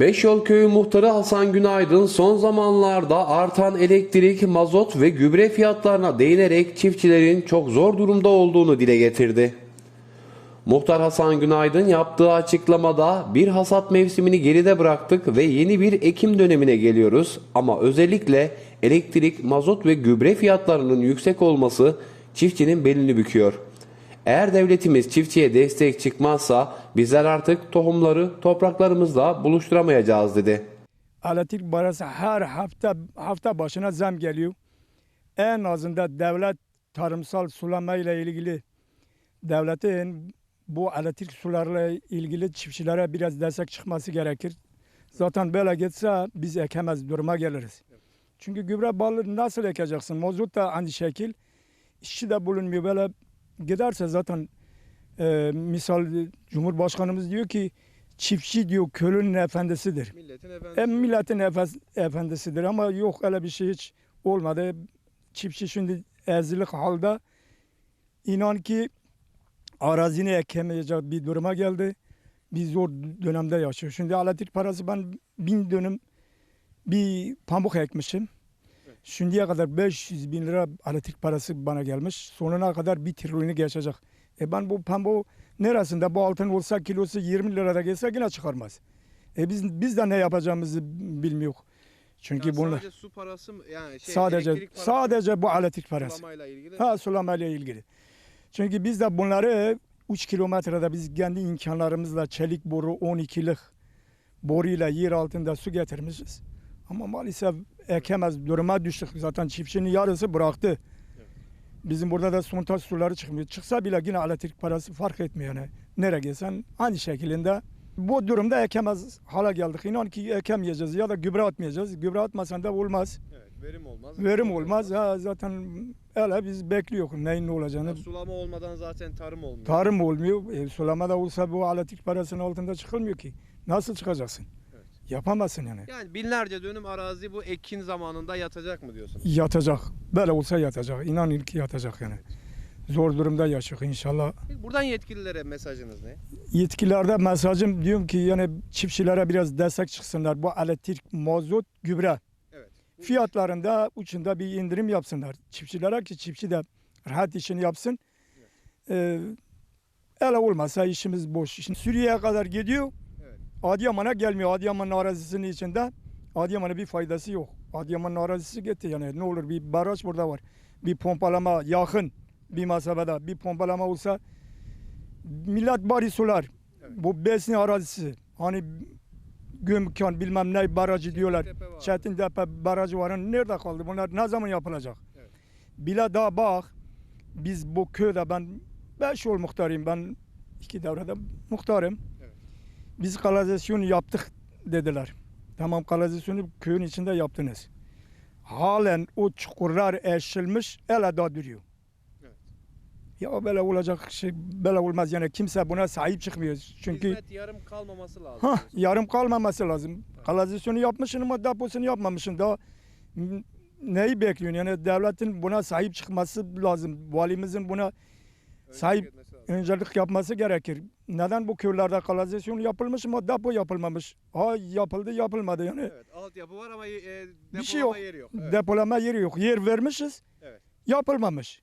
Beşyol Köyü muhtarı Hasan Günaydın son zamanlarda artan elektrik, mazot ve gübre fiyatlarına değinerek çiftçilerin çok zor durumda olduğunu dile getirdi. Muhtar Hasan Günaydın yaptığı açıklamada bir hasat mevsimini geride bıraktık ve yeni bir ekim dönemine geliyoruz ama özellikle elektrik, mazot ve gübre fiyatlarının yüksek olması çiftçinin belini büküyor. Eğer devletimiz çiftçiye destek çıkmazsa bizler artık tohumları topraklarımızla buluşturamayacağız dedi. elektrik parası her hafta hafta başına zam geliyor. En azında devlet tarımsal sulama ile ilgili devletin bu elektrik sularla ilgili çiftçilere biraz destek çıkması gerekir. Zaten böyle gitse biz ekemez duruma geliriz. Çünkü gübre balı nasıl ekeceksin? Mazot da aynı şekil. İşçi de bulunmuyor. Böyle giderse zaten e, misal Cumhurbaşkanımız diyor ki çiftçi diyor kölünün efendisidir. Milletin efendisi. E, milletin efes- efendisidir ama yok öyle bir şey hiç olmadı. Çiftçi şimdi ezilik halde inan ki arazini ekemeyecek bir duruma geldi. Bir zor dönemde yaşıyor. Şimdi elektrik parası ben bin dönüm bir pamuk ekmişim. Şimdiye kadar 500 bin lira elektrik parası bana gelmiş. Sonuna kadar bir trilyonu geçecek. E ben bu pamuğu neresinde bu altın olsa kilosu 20 lirada gelse yine çıkarmaz. E biz biz de ne yapacağımızı bilmiyoruz. Çünkü Yani bunlar sadece su parası mı? Yani şey, sadece parası, sadece bu elektrik parası. sulamayla ilgili. Ha sulamayla ilgili. Çünkü biz de bunları 3 kilometrede biz kendi imkanlarımızla çelik boru 12'lik boruyla yer altında su getirmişiz. Ama maalesef ekemez duruma düştük. Zaten çiftçinin yarısı bıraktı. Bizim burada da sontaj suları çıkmıyor. Çıksa bile yine elektrik parası fark etmiyor yani. Nereye gelsen aynı şekilde bu durumda ekemez hala geldik. İnan ki ekemeyeceğiz ya da gübre atmayacağız. Gübre atmasan da olmaz. Evet, verim olmaz. Verim olmaz. Ha, zaten öyle biz bekliyoruz neyin ne olacağını. Ya sulama olmadan zaten tarım olmuyor. Tarım olmuyor. E, sulama da olsa bu elektrik parasının altında çıkılmıyor ki. Nasıl çıkacaksın? Yapamazsın yani. Yani binlerce dönüm arazi bu ekin zamanında yatacak mı diyorsun? Yatacak. Böyle olsa yatacak. İnanın ki yatacak yani. Zor durumda yaşıyor inşallah. Peki buradan yetkililere mesajınız ne? Yetkililerde mesajım diyorum ki yani çiftçilere biraz destek çıksınlar. Bu elektrik, mazot, gübre Evet. Fiyatlarında uçunda bir indirim yapsınlar. Çiftçilere ki çiftçi de rahat işini yapsın. Ee, öyle olmazsa işimiz boş. Şimdi Suriye'ye kadar gidiyor. Adıyaman'a gelmiyor. Adıyaman'ın arazisinin içinde Adıyaman'a bir faydası yok. Adıyaman'ın arazisi gitti yani. Ne olur bir baraj burada var. Bir pompalama yakın bir masabada bir pompalama olsa millet bari sular. Evet. Bu Besni arazisi. Hani Gümkan bilmem ne barajı diyorlar. Var. Çetintepe barajı var. Nerede kaldı? Bunlar ne zaman yapılacak? Evet. Bile daha bak biz bu köyde ben beş yol muhtarıyım. Ben iki devrede muhtarım. Evet. Biz kanalizasyon yaptık dediler. Tamam kanalizasyonu köyün içinde yaptınız. Halen o çukurlar eşilmiş ele daha duruyor. Evet. Ya böyle olacak şey böyle olmaz yani kimse buna sahip çıkmıyor. Çünkü Hizmet yarım kalmaması lazım. ha diyorsun. yarım kalmaması lazım. Kanalizasyonu yapmışsın ama deposunu yapmamışsın. Daha neyi bekliyorsun? Yani devletin buna sahip çıkması lazım. Valimizin buna sahip- öncelik yapması gerekir. Neden bu köylerde kanalizasyon yapılmış ama depo yapılmamış? Ha yapıldı yapılmadı yani. Evet, altyapı var ama e, depolama Bir şey yok. yeri yok. Evet. Depolama yeri yok. Yer vermişiz. Evet. Yapılmamış.